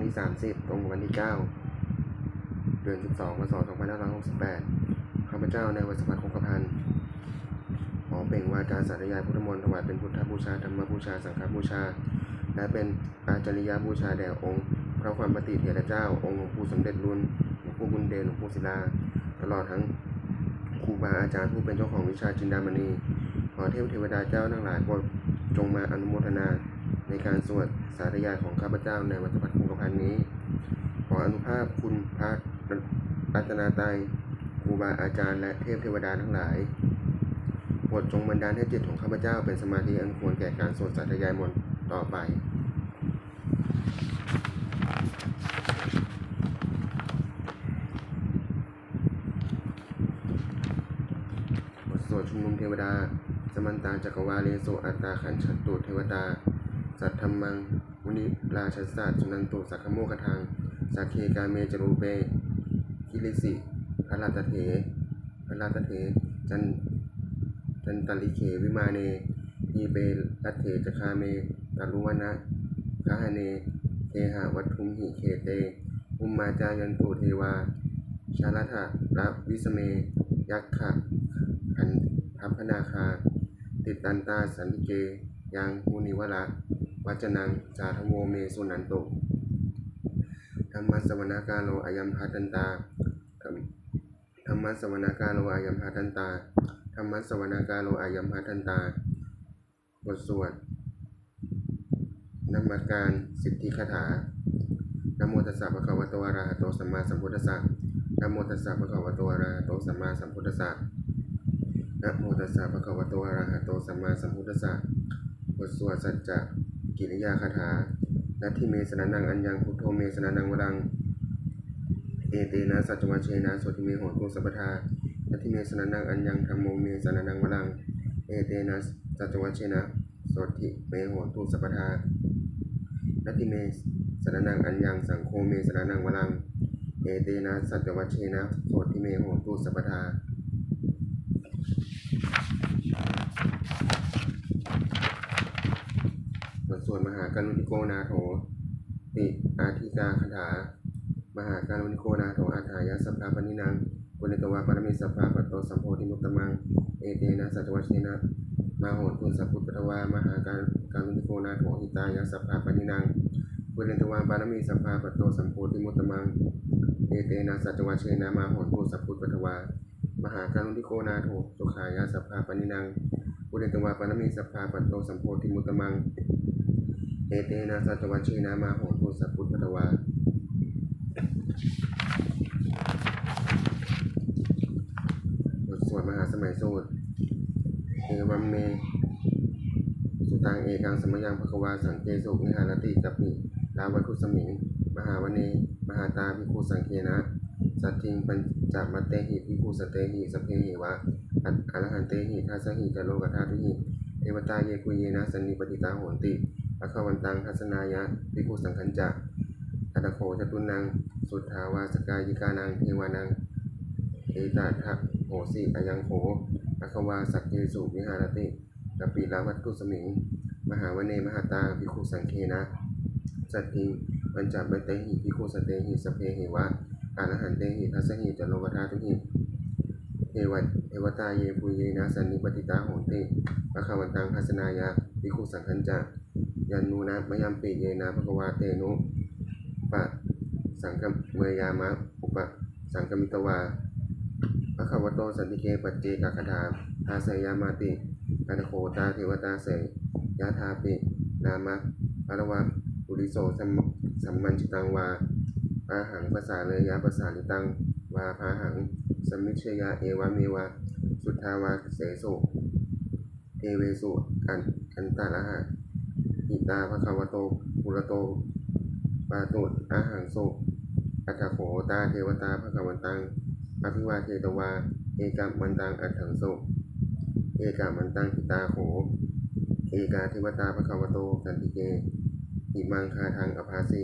งที่ 30 ตรงกับวันที่ 9 เดือน 12พศ2568 ข้าพเจ้าในวัสมบัติคงกระพันธ์ขอเปล่งวาจาสาธยายพุทธมนต์ถวายเป็นพุทธบูชาธรรมบูชาสังฆบูชา และเป็นอาจาริยบูชาแด่องค์พระความปฏิเถรเจ้า องค์หลวงปู่สมเด็จรุ่นหลวงปู่บุญเดชหลวงปู่ศิลา ตลอดทั้งครูบาอาจารย์ผู้เป็นเจ้าของวิชาจินดามณี ขอเทพเทวดาเจ้าทั้งหลายโปรดจงมาอนุโมทนาในการสวดสาธยายของข้าพเจ้าในวัฏพัฒน์ พันนี้ ขออนุภาพคุณพระรัตนาตรัยครูบาอาจารย์และเทพเทวดาทั้งหลายโปรดจงบันดาลให้จิตของข้าพเจ้าเป็นสมาธิอันควรแก่การสวดสาธยายมนต์ต่อไปบทสวดชุมนุมเทวดา สมันตาจักรวาเลโสอัตตาขันชัตตุเทวตา สัทธรรมัง มุนิราชสัตสุนันตุสักขโมกทังสักเคกาเมจรูเปคิลิสิพระราตเถพระราตเถจันจันตลิเขวิมาเนยีเปรัตเถจคาเมตารุวนะคาหเนเทหาวัตถุมหิเคเต อุมมาจายันตุเทวา ชาลทะระวิสเม ยักขะขันทัพพนาคา ติดตันตาสันติเกยังมุนิวระ วัจนังสาธโมเมสุนันโตธรรมสวนากาโลอายัมพัตันตาธรรมธรรมสวนากาโลอายัมพัตันตาธรรมสวนากาโลอายัมพัตันตา บทสวดนมัสการสิทธิคาถานโมตัสสะภะคะวะโตอะระหะโตสัมมาสัมพุทธัสสะนโมตัสสะภะคะวะโตอะระหะโตสัมมาสัมพุทธัสสะนะโมตัสสะภะคะวะโตอะระหะโตสัมมาสัมพุทธัสสะบทสวดสัจจะ กิริยาคาถานัตถิเมสนันังอัญญังพุทโธเมสนันังวรัง เอเตนะสัจจวัชเชนะโสติเมโหตุสัพพทานัตถิเมสนันังอัญญังธัมโมเมสนันังวรัง เอเตนะสัจจวัชเชนะโสติเมโหตุสัพพทานัตถิเมสนันังอัญญังสังโฆเมสนันังวรัง เอเตนะสัจจวัชเชนะโสติเมโหตุสัพพทา สวดมหาการุณิโกนาโถติอาทิกาคาถา มหาการุณิโกนาโถอาถายะสัพพาปนินังปุณิตวาปรมิสัพพาปัตโตสัมโพธิมุตตมัง เอเตนะสัจวัชเชนะมาโหตุสัพพุทธวามหาการการุณิโกนาโถหิตายะสัพพาปนินังปุณิตวาปรมิสัพพาปัตโตสัมโพธิมุตตมัง เอเตนะสัจวัชเชนะมาโหตุสัพพุทธวามหาการุณิโกนาโถสุขายะสัพพาปนินังปุณิตวาปรมิสัพพาปัตโตสัมโพธิมุตตมัง เอเตนะสัจวัชเชนะมาโหตุสัพพุทธวาบทสวดมหาสมัยสูตรเอวัมเม สุตังเอกังสมยังภควาสังเกสุนิหารติกัปปิลาวัตุสมิง มหาวเน มหาตาภิกขุสังเคนะ สัตทิงปัญจมัตเตหิภิกขุสเตหิสเพเหวะอัตอรหันเตหิทัสสหิจโลกธาตุหิเทวตาเยกุเยนะสันนิปติตาโห นติภควันตังทัสนายะภิกขุสังคัญจะอัตโขจตุนัง สุทธาวาสกายิกานังเทวานังเอตาทะโหสิอายังโขภควาสักเกสุวิหารติกปิลาวัตตุสมิง มหาวเนมหาตาภิกขุสังเคนะสัตถิงปัญจบันเตหิภิกขุสเตหิสเพเหวะอรหันเตหิทัสสหิจโลกธาตุหิเทวะเทวตาเยปุเยนะสันนิปติตาโหติปะคะวันตังทัสนายะภิกขุสังคัญจะ ยันนูนะมยัมปิเยนะภควาเตนุปะสังกมเมยามะอุปสังกมิตวาพระขวโตสันติเกปัจเจกคาถาทาเสยามาติกัตโคตาเทวตาเสยยะทาปินามะภารวะปุริโสสัมสัมมันจิตังวาปาหังภาษาเลยยะภาษาลิตังวาพาหังสมมิชยาเอวะเมวะสุทธาวาเสสุเอเวสุกันกันตาละหะ หิตาภะคะวะโตปุระโตปาตุอาหังโสอัตถโขตาเทวตาภะคะวันตังอภิวาเทตวา เอกามันตังอัตถังโสเอกามันตังพิตาโข เอกาเทวตาภะคะวะโตสันติเกอิมังคาทังอภาสิ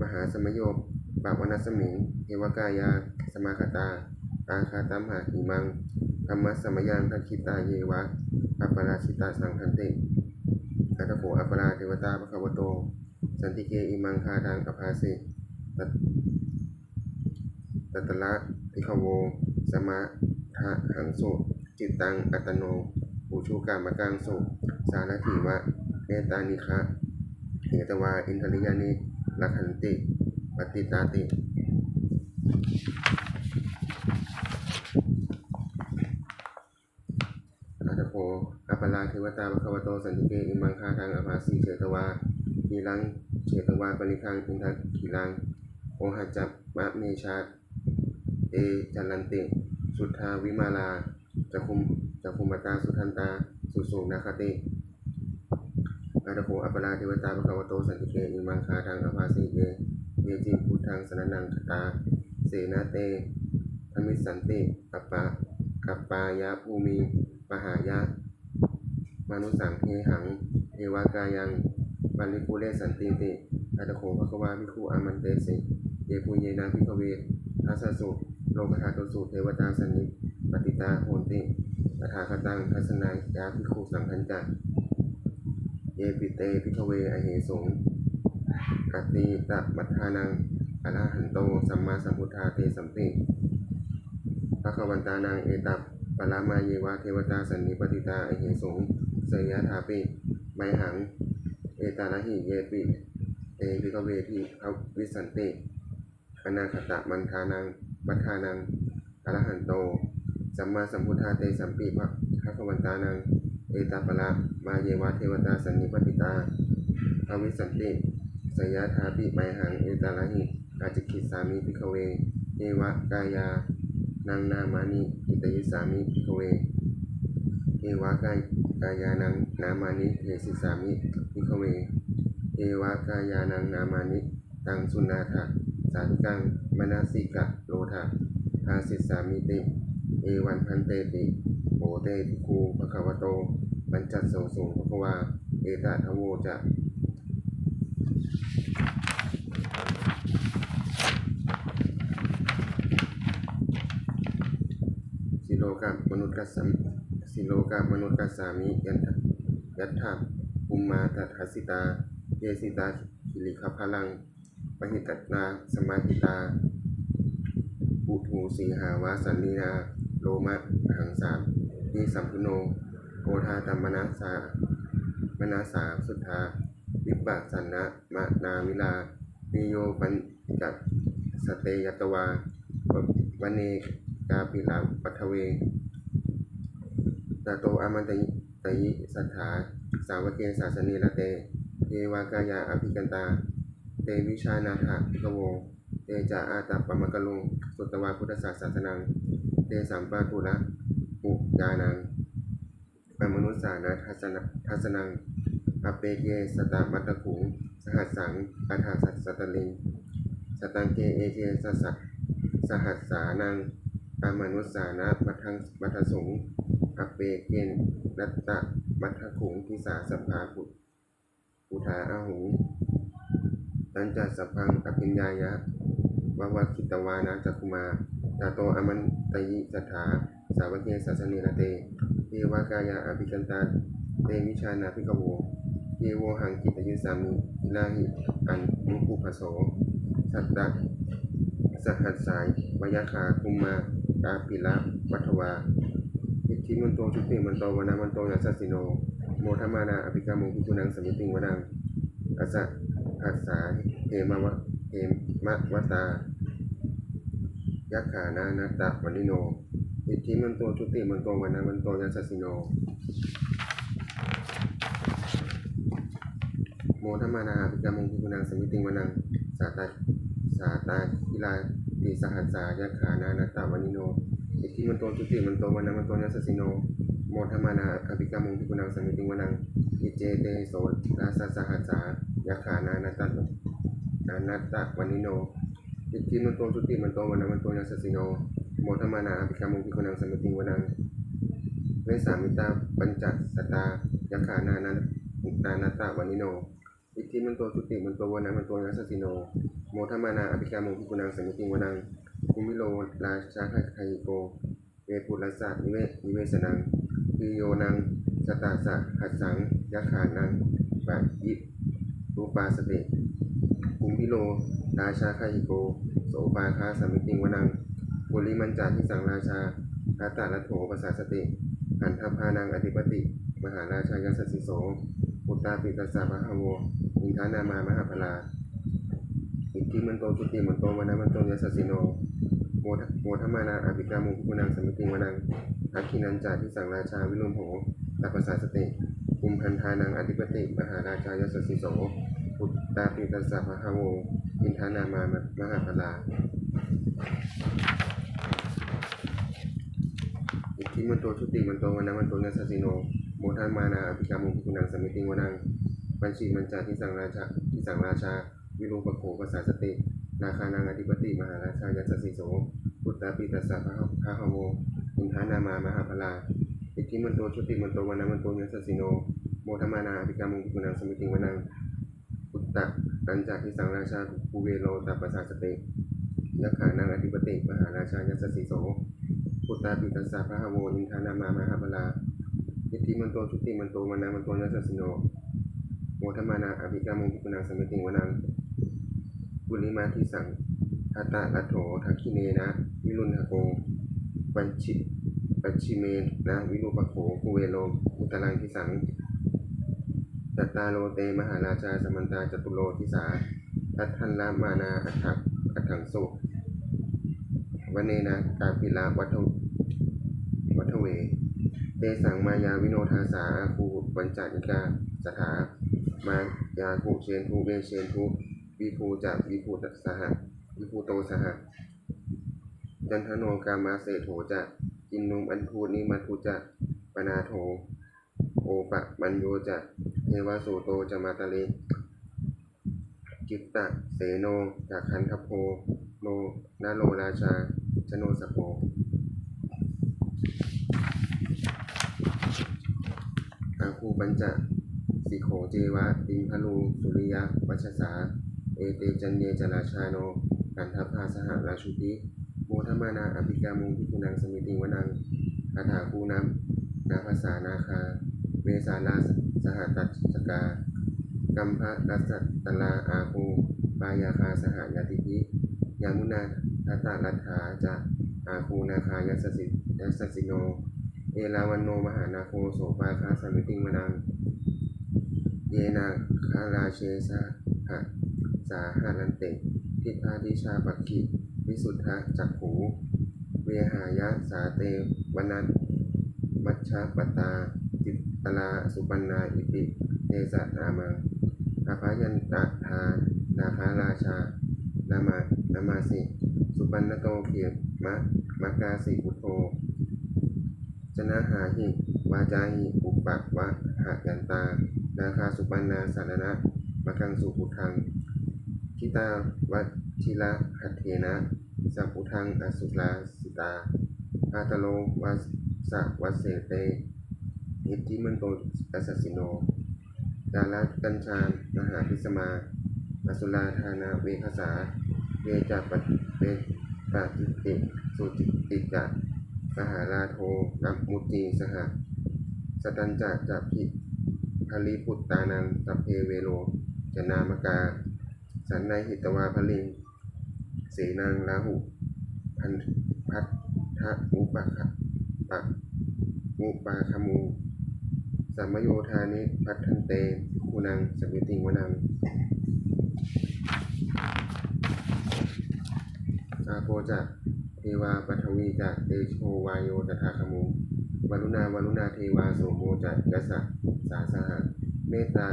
มหาสมโยบปาวนัสมิงเทวกายา สมาคตา อาคาตัมหาหิมังธรรมสมยังทักขิตาเยวะอัปปราชิตาสังคันติ อัตโขอัปปราเทวตาภะคะวโต สันติเกอิมังคาทางอภาสิตัตตัตตละพิขโว สมาทะหังโสจิตตัง อัตโนปูชูกามกังโสสารถิวะเมตานิคะเหตวา อินทริยานิลักขันติ ปฏิตาติ อาตโพ อัปปลาเทวตาภควโตสันติเกอิมังคาทางอภาสีเฉตวาทีลังเฉตวาปริคังอินทขีลังโอหัจจับมะเมชาเอจันลันติ สุทธาวิมาลาจักคุมจักคุมตาสุทันตา สุสูนาคติอาตโพอัปปลาเทวตาภควโตสันติเกอิมังคาทางอภาสีเยเยจิพุทธังสนนังคตา เสนาเตธมิสันติกัปปะกัปปายะภูมิปหายะ มนุสังเทหัง เอวากายังบาลิกุเลสันติติอัตโขภควาภิกขุอามันเตสิ เยปุเยนาภิกเวทัสสุโลกธาตุสุเทวตาสนิปฏิตาโหติตถาคตังทัศนายาภิกขุสังคัญจักเยปิเตภิกเวอเหสงกัตติตะมัทธานังอรหันโตสัมมาสัมพุทธาเตสัมปิภควันตานังเอตัปปรามาเยวาเทวตาสันนิปติตาอเหสง สยยะถาปิไมหัง เอตานะหิเยปิเตพิกเวทิเขาวิสันติอนาคตะมันทานังมัทานังอรหันโต สัมมาสัมพุทธาเตสัมปิภะภะคะวันตานัง เอตาปรามาเยวาเทวตาสันนิปติตาภาวิสันติสยยะถาปิไมหัง เอตานะหิอาจิกิสามิพิกเวเยวะกายานังนามานิอิตยิสามิภิกเวเอวากาย กายานังนามานิเทสิสามิภิกขเว เอวากายานังนามานิตังสุนาถะสาธุกังมนาสิกะโลทะทาสิสามิติ เอวันพันเตติโอเตติคูภควโตปัญจโสโสภควาเอตะทโวจะสิโลกะมนุษย์กัสสัม สิโลกะมนุษกัสามิยันทยัตถะภูมมาตัทสิตา เยสิตาคิริขพลังปหิตนาสมาหิตาปุถุสีหาวาสันนีนาโลมะหังสามนิสัมพุโนโอทาตัมมนาสามนาสาสุทธาวิปัสสนะมะนาวิลานิโยปัญจัตสเตยตวาวันเนกาปิลาปัทเว ตาโตอามันตยิตยิสัทธาสาวเกศาสนีละเตเทวากายาอภิกันตา เตวิชานาถาภิกโวเตจาอาตัปปมกะลุงสุตวาพุทธศาสสนัง เตสัมปะทุระปุญานังปมนุสสานะทัสนะทัสนังอเปเกสตามัตตะขุงสหัสสังอัฏฐาสัสตลิง สตังเกเอเกสสะสหัสสานังปมนุสสานะมัทังมัทสง อเปเกนนัตตะมัทขุงทิสาสัพพาปุปุถาอาหูตัญจัสพพังอภิญญายะวะวะคิตวานะจักคุมาตาโตอมันตยิสัทธาสาวเกสัสเนระเตเทวากายาอภิกันตาเตวิชานาภิกโวเยโวหังกิตยุสามิอิลาหิอันมุคุปโส สัตตะสหัสสายวยาคาคุมมากาปิละวัทวา ทิมันโตชุติมันโตวนามันโตยัสสสิโน โมทมานาอภิกามุพิคุนังสมิติงวนังอสะหัสสาเฮมาวะเฮมะวตายักขานานตตะวันิโนอิทธิมันโตชุติมันโตวนามันโตยัสสสิโน โมทมานาอภิกามุพิคุนังสมิติงวนังสาตาสาตาคิลาติสหัสสายะขานานาตาวานิโน อิทธิมันโตจุติมันโตวันามันโตนัสสิโนโมทมานาอภิกามุงพิกุนังสมิติงวนังอิเจเตโสลาสสหัสสายะขานานาตนานาตาวานิโนอิทธิมันโตจุติมันโตวันามันโตนัสสิโนโมทมานาอภิกามุงพิกุนังสมิติงวนังเวสามิตาปัญจสตายะขานานานานาตาวานิโนอิทธิมันโตจุติมันโตวันามันโตนัสสิโนโมทมานาอภิกามุงพิกุนังสมิติงวนัง คุมิโลราชาไคโก เวปุรัสสะนิเวนิเวสนังปิโยนังสตาสะหัสสังยักขานังปะยิรูปาสติกุมพิโลราชาคาหิโก โสปาคาสมิติงวนังบุริมันจาทิสังราชาทัตาลัทโถปสาสติหันทพานังอธิปติ มหาราชายสสสิโสปุตตาปิตัสสะพะหะโวอินทานามามหาพลาอิทธิมันโตจุติมันโตวนามันโตยสสสิโน โมทมมานาอภิกามุขุนังสมิติงวนังทักขินันจาทิสังราชาวิลุมโหตัปสาสติกุมพันธานังอธิปติ มหาราชายสสสิโสปุตตาปิตัสสะภะคะโวอินทานามามหาพลาอิทธิมันโตชุติมันโตวนามันโตนัสสสิโนโมทามานาอภิกามุขุนังสมิติงวนังบัญชีมันจาทิสังราชาทิสังราชาวิรุปโขภาษาสติ นาคานังอธิปติมหาราชายสสสิโสปุตตาปิตัสสะภะคะโวอินทานามามหาพลาอิทธิมันโตชุติมันโตวนนามันโตนัสสิโน โมทมานาอภิกามุขุนังสมิติงวนังพุตตะอันจากที่สังราชาภูเวโลตัปปสาสติยักขานังอธิปติมหาราชายัสสสีโสพุตตาปิตัสสะพระหโวอินทานามามหาพลาอิทธิมันโตชุติมันโตมานนามันโตยัสสิโน โมทมานาอภิกามงกุณังสมิติงวนัง บุริมาทิสังทัตตะโถทักขิเนนะ วิรุณหโกปัญชิปัญชิเมนะ วิรุปโขภูเวโลอุตรังทิสังจัตตาโลเตมหาราชาสมันตาจตุโลทิสาทัตทันละมานาอัฏฐักอัฏฐังสุวเนนะกาปิลาวัฒวัฒเวเตสังมายาวิโนทาสาอาคูปัญจนิกาสถามายาคุเชนทุเวเชนทุ วิภูจักวิภูตัสหะวิภูโตสหะจันทโนกามาเสโถจะกินนุมอันทูนิมัทุจะปนาโถ โอปะมัญโยจะเทวสุโตจะมาตะเลกิตตะเสโนจากขันทโพโนนาโลราชาชโนสโพอาคูปัญจะสิโขเจวะติมพลูสุริยะวัชสา เอเตจันเยจราชาโน กันทัพพาสหราชุติโมทมานาอภิกามุงพิคุนังสมิติงวนังคาถาคูนัมนาภาษานาคา เวสาลาสหตัสกากัมภะรัสตลาอาคูปายาคาสหายาติพิยามุนาทัตตาลัทธาจะอาคูนาคายัสสิยัสสิโน เอราวันโนมหานาโคโสปาคาสมิติงวนัง เยนาคาราเชสะหะ สาหารันเตทิพาทิชาปักขิวิสุทธะจักขูเวหายะสาเตวนันมัชฌะปตาจิตตลาสุปันนาอิปิเทสะนามังอาภายันตะทานาคาราชานามานามาสิ สุปันนโตเขียมะมะกาสิพุโธชนะหาหิวาจาหิอุปปักวะหะยันตา นาคาสุปันนาสารณะมะกังสุพุทธัง ตาวัชิระหัเถนะ สัพพุทังอสุลาสิตาพาตโลวัสสะวัสเสเตอิทธิมันโตกัสสิโนดาลกัญชามหาพิสมาอสุราธานาเวคสาเวจัปเวปาจิติสุจิติกะมหาราโทนัมมุตีสหสตันจะจะพิภลิพุตตานังสัพเพเวโรจนามกา สันในหิตวาพลิงเสนังลาหุ พันพัทธะมุปะขะปะมุปาคมูสัมโยธานิพัฒนเตคูนังสมิติงวนังอาโคจะเทวาปฐวีจะเตโชวายโยตถาคมูวรุณาวรุณาเทวาโสโมจะยัสสะสาสหะเมตตา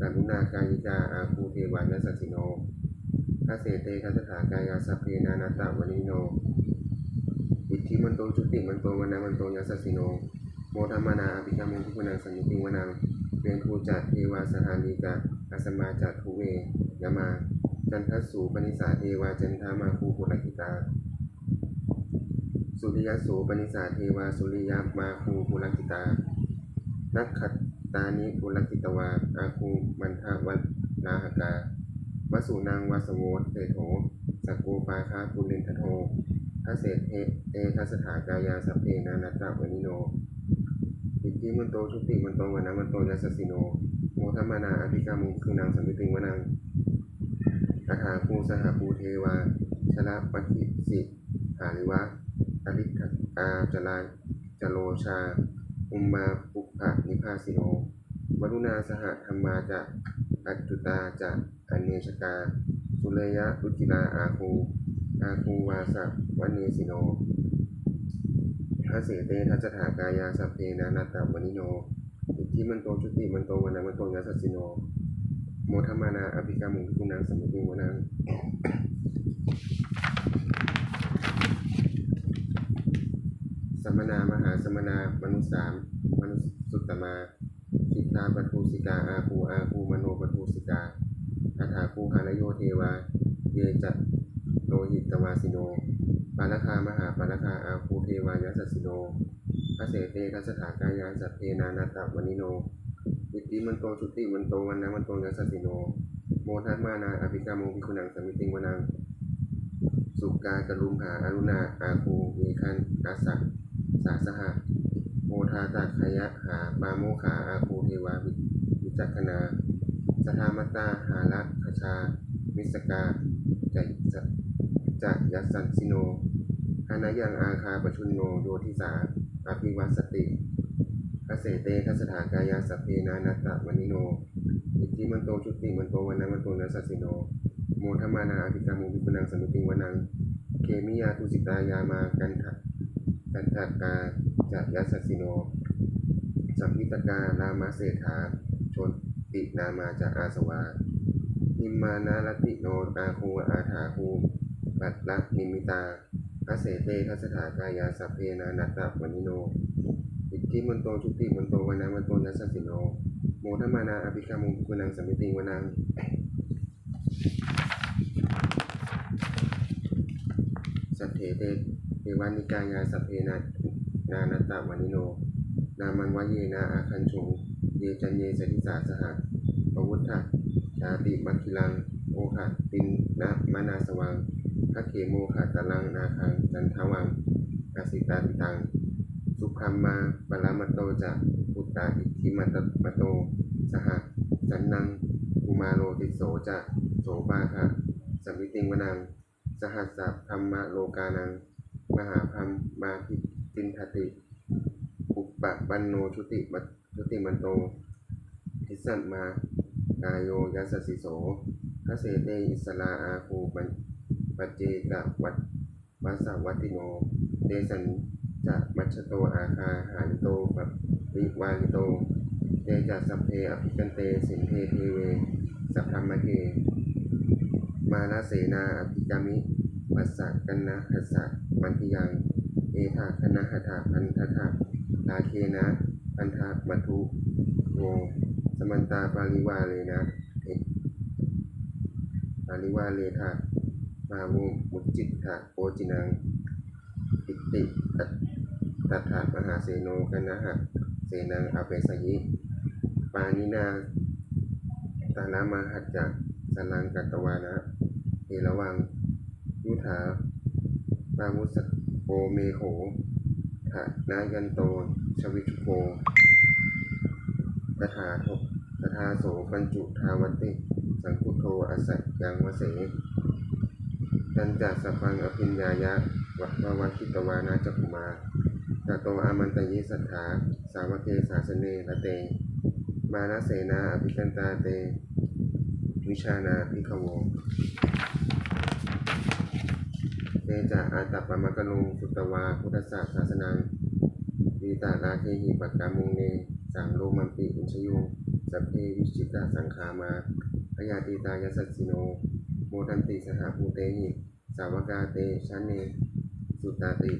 กรุณากายิกาอาคูเทวายัสสสิโนคาเสเตคัสถากายาสัพเพนานาตะวนิโน อิทธิมันโตจุติมันโตวนามันโตยัสสสิโน โมทัมมนาอภิกรรมุทุกนังสัญญิติงวนังเวนทูจัตเทวาสหานิกะอาสมาจัตทุเวยามา จันทสูปนิสาเทวาจันทามาคูปุรกิตา สุริยสูปนิสาเทวาสุริยมาคูปุรกิตา นักขัต ตานิปุรกิตวาอาคูมันทวัลาหกาวสุนางวาสโวเตโถสกโกปาคาปุลินทโททเศเทเตทัสถากายาสัพเพนานัตตะวนิโนอิทธิมันโตชุติมันโตวันนะมันโตยัสสิโน โมธรรมนาอภิกรรมุคือนางสัมมิติงวนังคาถาภูสหภูเทวาชลปฏิสิหาริวะอริทกาจลาจโลชา อุมมาปุพะนิพาสิโนวรุณาสหธรรมาจะอัจจุตาจะอเนชกา สุเลยะรุจิลาอาคูอาคูวาสะวันเนสิโนพระเสเตทัจถากายาสัพเพนานาตวนิโนอิทธิมันโตจุติมันโตวันนามันโตยัสสสิโน โมทมานาอภิกามุงทุกนังสมุติวนัง สมนามหาสมนามนุษสามมนุษสุตตมาคิทาปทูสิกาอาภูอาภูมโนปทูสิกาคาถาคูหานโยเทวาเยจัโลหิตตวาสิโน ปาลคามหาปาลคาอาภูเทวายสสสิโนพระเสเตทัสถากายาสัพเพนานาตวนิโนอิทธิมันโตชุติมันโตวันนะมันโตยัสสสิโน โมทัตมานาอภิกามุพิคุนังสมิติงวนัง สุกากรุมหาอรุณาอาคูมีคันอาสัก สาสหะโมทาตาขยะหาปาโมขาอาคูเทวาวิจักนาสทามตตาหาละคชามิสกาจะจจะยัสสันสิโนหานายังอาคาปชุนโนโยทิสาอภิวัสติคเสเตคัสถากายาสพเพนานัตตะมณิโนอิทิมันโตชุติมันโตวันนะมันโตนัสสิโน โมทมานาอภิกามุวิปุนังสมุติงวนัง เคมิยาทุสิตายามากันทะ กันทากาจักยัสสสิโนสัมพิตการามาเศรษฐาชนตินามาจากอาสวานิมมานาลติโนอาคูอาถาคูปัตละนิมิตาคเสเตคัสถากายาสัพเพนานัตตะวนิโน อิทธิมนโตชุติมนโตวนนะมันโตนัสสสิโน โมทมานาอภิกามุวิปุนังสมิติวนังสัทเถเต เทวานิกายาสัพเพนานานัตตวานิโน นามันวะเยนาอาคันชงเยจันเยสติสาสหัสปวุฒะชาติมัคคิลัง โอหะตินนะมานาสวังพระเขโมขะตะลังนาคังจันทวังกสิตาติตัง สุขัมมาปรามโตจะปุตตาอิทธิมัตมโต สหจันนังกุมาโรติโสจะโสปาคะสมมิติงวนัง สหัสสะธรรมโลกานัง มหาพัมมาพิตินทติ อุปปะปันโนชุติมัชุติมันโตทิสัมมากายโยยัสสิโสทเสเตอิสลาอาคูปัปัจเจกวัตวัสวัติโนเดสันจะมัชโตอาคาหาริโตปัปวิวาลโตเตจัสสัพเพอภิกันเตสินเทเทเว สัพธรรมเกมาลาเสนาอภิกามิปัสสะกันนะหัสสะ มันทิยังเอธาคณะหถาพันทธะลาเคนะอันทะมัทุโวสมันตาปาริวาเลนะเอปาริวาเลทะมาวุมุจจิตถะโอจินังอิติตัตถามหาเสโนคณะหะเสนังอเปสยิปานินาตาลามาหัจจะสลังกัตตวานะเอระวังยุทธา ปามุสโกเมโหทะนายันโตชวิชุโกตถาทกตถาโสปัญจุทาวติ สังคุโทอสัยยังวเสตันจัสสฟังอภิญญายะวะวะวะคิตวานาจักขุมาตะโตอามันตยิสัทธาสาวเกสาสเนละเต มานาเสนาอภิกันตาเต วิชานาภิขโว เตจะอาตัปปะมะกะลุงสุตวาพุทธศาสาสนังวีตาลาเทหิปักกามุงเนสังโลมันปิอุชยุงสัพเพวิชิตาสังขามาพยาตีตายสัสสิโน โมทันติสหภูเตหิสาวกาเตชันเน สุตาติ